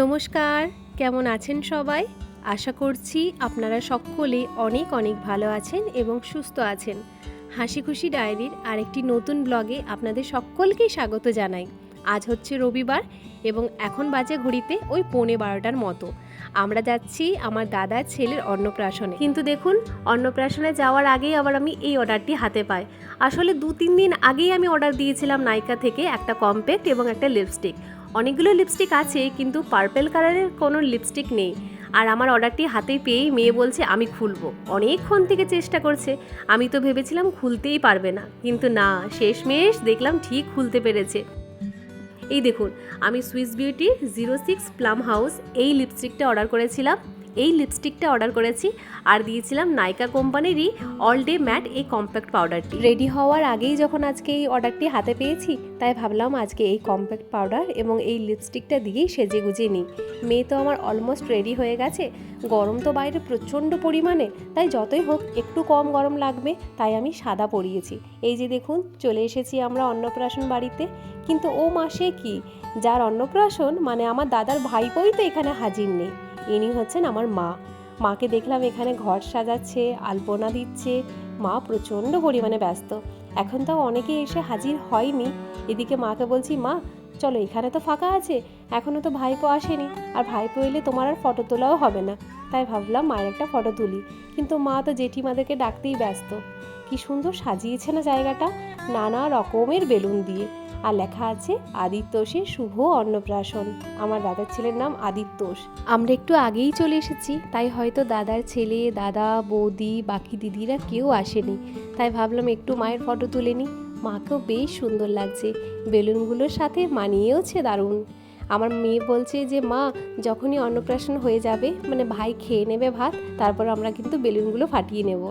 নমস্কার, কেমন আছেন সবাই? আশা করছি আপনারা সকলে অনেক অনেক ভালো আছেন এবং সুস্থ আছেন। হাসি খুশি ডায়েরির আরেকটি নতুন ব্লগে আপনাদের সকলকেই স্বাগত জানাই। আজ হচ্ছে রবিবার এবং এখন বাজে ঘড়িতে ওই পৌনে বারোটার মতো। আমরা যাচ্ছি আমার দাদার ছেলের অন্নপ্রাশনে। কিন্তু দেখুন, অন্নপ্রাশনে যাওয়ার আগেই আবার আমি এই অর্ডারটি হাতে পাই। আসলে দু তিন দিন আগেই আমি অর্ডার দিয়েছিলাম নাইকা থেকে একটা কম্প্যাক্ট এবং একটা লিপস্টিক। অনেকগুলো লিপস্টিক আছে, কিন্তু পার্পেল কালারের কোনো লিপস্টিক নেই। আর আমার অর্ডারটি হাতে পেয়েই মেয়ে বলছে, আমি খুলবো। অনেকক্ষণ থেকে চেষ্টা করছে। আমি তো ভেবেছিলাম খুলতেই পারবে না, কিন্তু না, শেষমেশ দেখলাম ঠিক খুলতে পেরেছে। এই দেখুন, আমি Swiss beauty zero six plum house এই লিপস্টিকটা অর্ডার করেছিলাম। এই লিপস্টিকটা অর্ডার করেছি আর দিয়েছিলাম নাইকা কোম্পানিরই অল ডে ম্যাট এই কম্প্যাক্ট পাউডারটি রেডি হওয়ার আগেই যখন আজকে এই অর্ডারটি হাতে পেয়েছি, তাই ভাবলাম আজকে এই কম্প্যাক্ট পাউডার এবং এই লিপস্টিকটা দিয়েই সেজে গুজে নিই। মেয়ে তো আমার অলমোস্ট রেডি হয়ে গেছে। গরম তো বাইরে প্রচণ্ড পরিমাণে, তাই যতই হোক একটু কম গরম লাগবে, তাই আমি সাদা পরিয়েছি। এই যে দেখুন, চলে এসেছি আমরা অন্নপ্রাশন বাড়িতে। কিন্তু ও মাসে কি? যার অন্নপ্রাশন মানে আমার দাদার ভাইপোই তো এখানে হাজির নেই। ইনি হচ্ছেন আমার মা। মাকে দেখলাম এখানে ঘর সাজাচ্ছে, আলপনা দিচ্ছে। মা প্রচণ্ড পরিমাণে ব্যস্ত। এখন তো অনেকে এসে হাজির হয়নি। এদিকে মাকে বলছি, মা, চলো এখানে তো ফাঁকা আছে। এখনও তো ভাইপো আসেনি। আর ভাইপো এলে তোমার আর ফটো তোলাও হবে না। তাই ভাবলাম মায়ের একটা ফটো তুলি। কিন্তু মা তো জেঠিমাদেরকে ডাকতেই ব্যস্ত। কি সুন্দর সাজিয়েছে না জায়গাটা। নানা রকমের বেলুন দিয়ে। আর লেখা আছে আদিত্যোষের শুভ অন্নপ্রাশন। আমার দাদার ছেলের নাম আদিত্যোষ আমরা একটু আগেই চলে এসেছি, তাই হয়তো দাদার ছেলে, দাদা, বৌদি, বাকি দিদিরা কেউ আসেনি। তাই ভাবলাম একটু মায়ের ফটো তুলে নিই। মাকেও বেশ সুন্দর লাগছে। বেলুনগুলোর সাথে মানিয়েওছে দারুণ। আমার মেয়ে বলছে যে, মা, যখনই অন্নপ্রাশন হয়ে যাবে মানে ভাই খেয়ে নেবে ভাত, তারপর আমরা কিন্তু বেলুনগুলো ফাটিয়ে নেব।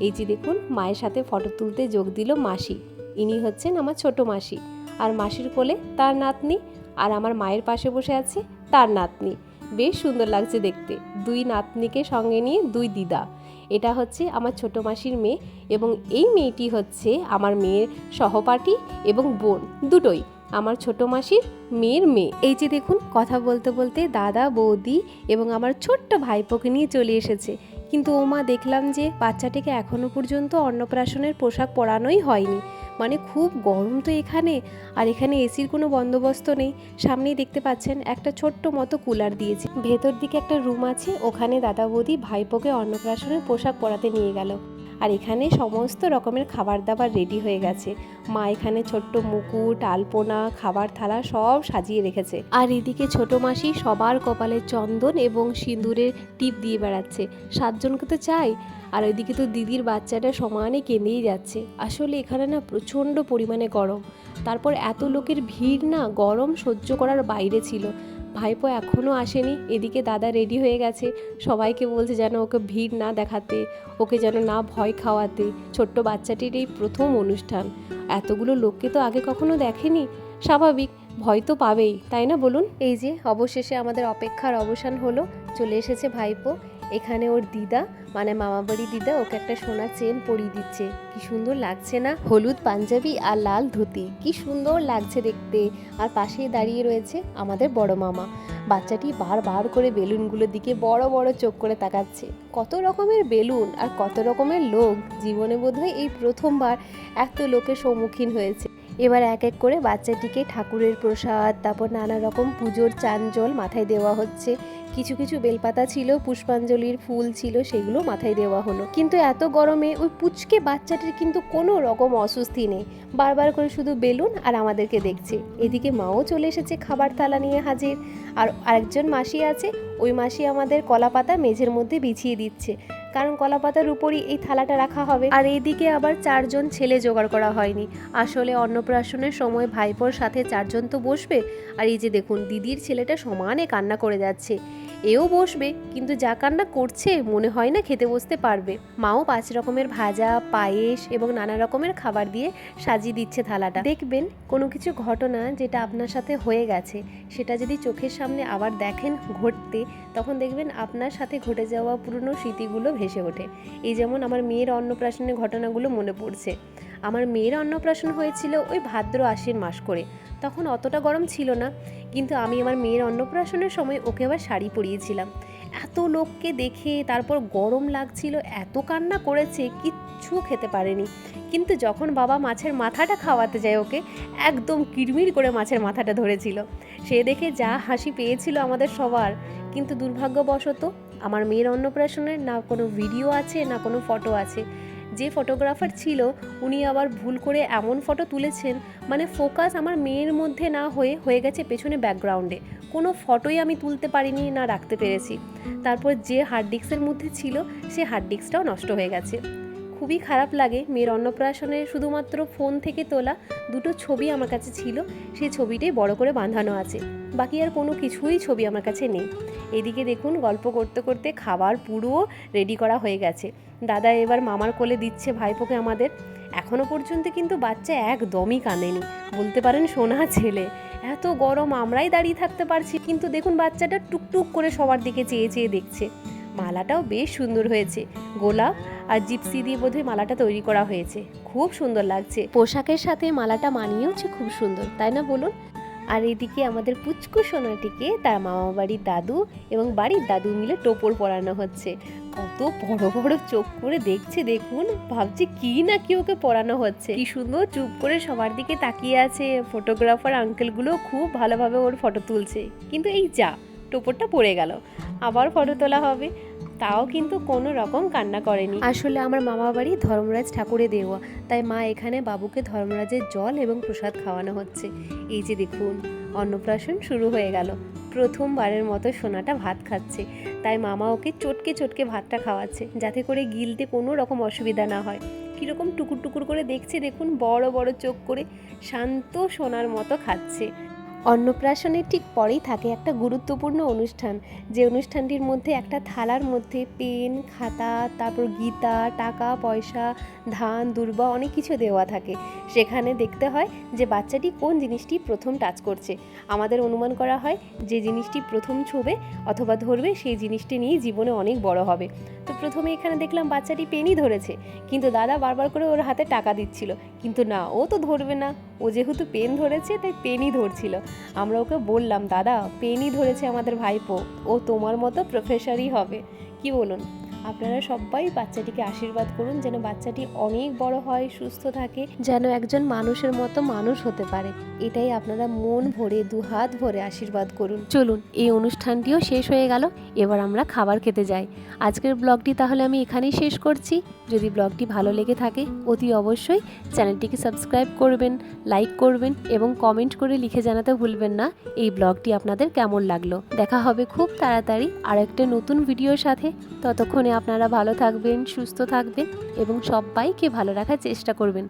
এই যে দেখুন, মায়ের সাথে ফটো তুলতে যোগ দিল মাসি। ইনি হচ্ছেন আমার ছোট মাসি। আর মাসির কোলে তার নাতনি আর আমার মায়ের পাশে বসে আছে তার নাতনি। বেশ সুন্দর লাগছে দেখতে। দুই নাতনিকে সঙ্গে নিয়ে দুই দিদা। এটা হচ্ছে আমার ছোট মাসির মেয়ে এবং এই মেয়েটি হচ্ছে আমার মেয়ের সহপাঠী এবং বোন দুটোই। আমার ছোট মাসির মেয়ের মেয়ে। এই যে দেখুন, কথা বলতে বলতে দাদা, বৌদি এবং আমার ছোট্ট ভাইপোকে নিয়ে চলে এসেছে। কিন্তু ওমা দেখলাম যে বাচ্চাটিকে এখনও পর্যন্ত অন্নপ্রাশনের পোশাক পরানোই হয়নি। মানে খুব গরম তো এখানে, আর এখানে এসির কোনো বন্দোবস্ত নেই। সামনেই দেখতে পাচ্ছেন একটা ছোট্ট মতো কুলার দিয়েছে। ভেতর দিকে একটা রুম আছে, ওখানে দাদা বৌদি ভাইপোকে অন্নপ্রাশনের পোশাক পরাতে নিয়ে গেল। আর এখানে সমস্ত রকমের খাবার দাবার রেডি হয়ে গেছে। মা এখানে ছোট্ট মুকুট, আলপনা, খাবার থালা সব সাজিয়ে রেখেছে। আর এদিকে ছোট মাসি সবার কপালে চন্দন এবং সিঁদুরের টিপ দিয়ে বেড়াচ্ছে। সাতজনকে তো চাই, আর ওইদিকে তো দিদির বাচ্চাটা সমানে কেঁদেই যাচ্ছে। আসলে এখানে না প্রচণ্ড পরিমাণে গরম। তারপর এত লোকের ভিড় না গরম সহ্য করার বাইরে ছিল। ভাইপো এখনও আসেনি। এদিকে দাদা রেডি হয়ে গেছে। সবাইকে বলছে যেন ওকে ভিড় না দেখাতে, ওকে যেন না ভয় খাওয়াতে। ছোট্ট বাচ্চাটির এই প্রথম অনুষ্ঠান। এতগুলো লোককে তো আগে কখনো দেখেনি। স্বাভাবিক, ভয় তো পাবেই, তাই না বলুন? এই যে, অবশেষে আমাদের অপেক্ষার অবসান হলো। চলে এসেছে ভাইপো। এখানে ওর দিদা মানে মামাবাড়ি দিদা, ওকে একটা সোনার চেন পরিয়ে দিচ্ছে। কি সুন্দর লাগছে না? হলুদ, পাঞ্জাবি আর লাল ধুতি। কি সুন্দর লাগছে দেখতে। আর পাশেই দাঁড়িয়ে রয়েছে আমাদের বড় মামা। বাচ্চাটি বারবার করে বেলুনগুলোর দিকে বড় বড় চোখ করে তাকাচ্ছে। কত রকমের বেলুন আর কত রকমের লোক। জীবনে বোধহয় এই প্রথমবার এত লোকের সম্মুখীন হয়েছে। এবার এক এক করে বাচ্চাটিকে ঠাকুরের প্রসাদ, তারপর নানা রকম পুজোর চাঞ্জল মাথায় দেওয়া হচ্ছে। কিছু কিছু বেলপাতা ছিল, পুষ্পাঞ্জলির ফুল ছিল, সেগুলো মাথায় দেওয়া হলো। কিন্তু এত গরমে ওই পুচকে বাচ্চাটির কিন্তু কোনো রকম অস্বস্তি নেই। বারবার করে শুধু বেলুন আর আমাদেরকে দেখছে। এদিকে মাও চলে এসেছে খাবার থালা নিয়ে হাজির। আর আরেকজন মাসি আছে, ওই মাসি আমাদের কলা পাতা মেঝের মধ্যে বিছিয়ে দিচ্ছে। কারণ কলা পাতার উপরই এই থালাটা রাখা হবে। আর এইদিকে আবার চারজন ছেলে জোগাড় করা হয়নি। আসলে অন্নপ্রাশনের সময় ভাইপোর সাথে চারজন তো বসবে। আর এই যে দেখুন, দিদির ছেলেটা সমানে কান্না করে যাচ্ছে। এও বসবে, কিন্তু যা কান্না করছে, মনে হয় না খেতে বসতে পারবে। মাও পাঁচ রকমের ভাজা, পায়েস এবং নানা রকমের খাবার দিয়ে সাজিয়ে দিচ্ছে থালাটা। দেখবেন, কোনো কিছু ঘটনা যেটা আপনার সাথে হয়ে গেছে, সেটা যদি চোখের সামনে আবার দেখেন ঘটতে, তখন দেখবেন আপনার সাথে ঘটে যাওয়া পুরনো স্মৃতিগুলো ভেসে ওঠে। এই যেমন আমার মেয়ের অন্নপ্রাশনের ঘটনাগুলো মনে পড়ছে। আমার মেয়ের অন্নপ্রাশন হয়েছিল ওই ভাদ্র আশ্বিন মাস করে। তখন অতটা গরম ছিল না, কিন্তু আমি আমার মেয়ের অন্নপ্রাশনের সময় ওকে আবার শাড়ি পরিয়েছিলাম। এত লোককে দেখে তারপর গরম লাগছিল, এত কান্না করেছে, কিচ্ছু খেতে পারেনি। কিন্তু যখন বাবা মাছের মাথাটা খাওয়াতে যায় ওকে, একদম কিরমির করে মাছের মাথাটা ধরেছিল। সে দেখে যা হাসি পেয়েছিল আমাদের সবার। কিন্তু দুর্ভাগ্যবশত আমার মেয়ের অন্নপ্রাশনের না কোনো ভিডিও আছে, না কোনো ফটো আছে। যে ফটোগ্রাফার ছিল, উনি আবার ভুল করে এমন ফটো তুলেছেন মানে ফোকাস আমার মেয়ের মধ্যে না হয়ে হয়ে গেছে পেছনে ব্যাকগ্রাউন্ডে। কোনো ফটোই আমি তুলতে পারিনি, না রাখতে পেরেছি। তারপর যে হার্ড ডিস্কের মধ্যে ছিল, সে হার্ড ডিস্কটাও নষ্ট হয়ে গেছে। খুবই খারাপ লাগে। মেয়ের অন্নপ্রাশনে শুধুমাত্র ফোন থেকে তোলা দুটো ছবি আমার কাছে ছিল। সেই ছবিটাই বড় করে বাঁধানো আছে। বাকি আর কোনো কিছুই ছবি আমার কাছে নেই। এদিকে দেখুন, গল্প করতে করতে খাবার পুরো রেডি করা হয়ে গেছে। দাদা এবার মামার কোলে দিচ্ছে ভাইপোকে আমাদের। এখনও পর্যন্ত কিন্তু বাচ্চা একদমই কাঁদেনি। বলতে পারেন সোনা ছেলে। এত গরম আমরাই দাঁড়িয়ে থাকতে পারছি। কিন্তু দেখুন, বাচ্চাটা টুকটুক করে সবার দিকে চেয়ে চেয়ে দেখছে। মালাটাও বেশ সুন্দর হয়েছে। গোলাপ আর জিপসি দিয়ে বোধহয় মালাটা তৈরি করা হয়েছে। খুব সুন্দর লাগছে। পোশাকের সাথে মালাটা মানিয়েওছে খুব সুন্দর, তাই না বলুন? আর এদিকে আমাদের পুচকু সোনাটিকে তার মামা বাড়ির দাদু এবং বাড়ির দাদু মিলে টোপর পরানো হচ্ছে। কত বড় বড় চোখ করে দেখছে দেখুন, ভাবছে কি না কি ওকে পরানো হচ্ছে। কি সুন্দর চুপ করে সবার দিকে তাকিয়ে আছে। ফটোগ্রাফার আঙ্কেলগুলো খুব ভালোভাবে ওর ফটো তুলছে। কিন্তু এই যা, টোপরটা পড়ে গেল। আবার ফটো তোলা হবে। তাও কিন্তু কোনো রকম কান্না করেনি। আসলে আমার মামা বাড়ি ধর্মরাজ ঠাকুরে দেওয়া, তাই মা এখানে বাবুকে ধর্মরাজের জল এবং প্রসাদ খাওয়ানো হচ্ছে। এই যে দেখুন, অন্নপ্রাশন শুরু হয়ে গেল। প্রথমবারের মতো সোনাটা ভাত খাচ্ছে। তাই মামা ওকে চটকে চটকে ভাতটা খাওয়াচ্ছে, যাতে করে গিলতে কোনো রকম অসুবিধা না হয়। কীরকম টুকুর টুকুর করে দেখছে দেখুন, বড় বড় চোখ করে শান্ত সোনার মতো খাচ্ছে। অন্নপ্রাশনের ঠিক পরেই থাকে একটা গুরুত্বপূর্ণ অনুষ্ঠান। যে অনুষ্ঠানটির মধ্যে একটা থালার মধ্যে পেন, খাতা, তারপর গীতা, টাকা, পয়সা, ধান, দুর্বা অনেক কিছু দেওয়া থাকে। সেখানে দেখতে হয় যে বাচ্চাটি কোন জিনিসটি প্রথম টাচ করছে। আমাদের অনুমান করা হয় যে জিনিসটি প্রথম ছুবে অথবা ধরবে সেই জিনিসটি নিয়েই জীবনে অনেক বড় হবে। তো প্রথমে এখানে দেখলাম বাচ্চাটি পেনই ধরেছে, কিন্তু দাদা বারবার করে ওর হাতে টাকা দিচ্ছিল। কিন্তু না, ও তো ধরবে না। ও যেহেতু পেন ধরেছে, তাই পেনই ধরছিল। আমরা ওকে বললাম, দাদা, পেনই ধরেছে আমাদের ভাইপো। ও তোমার মতো প্রফেসরই হবে। কি বলুন? আপনারা সবাই বাচ্চাটিকে আশীর্বাদ করুন যেন বাচ্চাটি অনেক বড় হয়, সুস্থ থাকে, যেন একজন মানুষের মতো মানুষ হতে পারে। এটাই আপনারা মন ভরে, দু হাত ভরে আশীর্বাদ করুন। চলুন, এই অনুষ্ঠানটিও শেষ হয়ে গেল। এবার আমরা খাবার খেতে যাই। আজকের ব্লগটি তাহলে আমি এখানেই শেষ করছি। যদি ব্লগটি ভালো লেগে থাকে, অতি অবশ্যই চ্যানেলটিকে সাবস্ক্রাইব করবেন, লাইক করবেন এবং কমেন্ট করে লিখে জানাতে ভুলবেন না। এই ব্লগটি আপনাদের কেমন লাগল? দেখা হবে খুব তাড়াতাড়ি আর একটা নতুন ভিডিওর সাথে। আপনারা ভালো থাকবেন সুস্থ থাকবেন এবং সবাইকে ভালো রাখার চেষ্টা করবেন।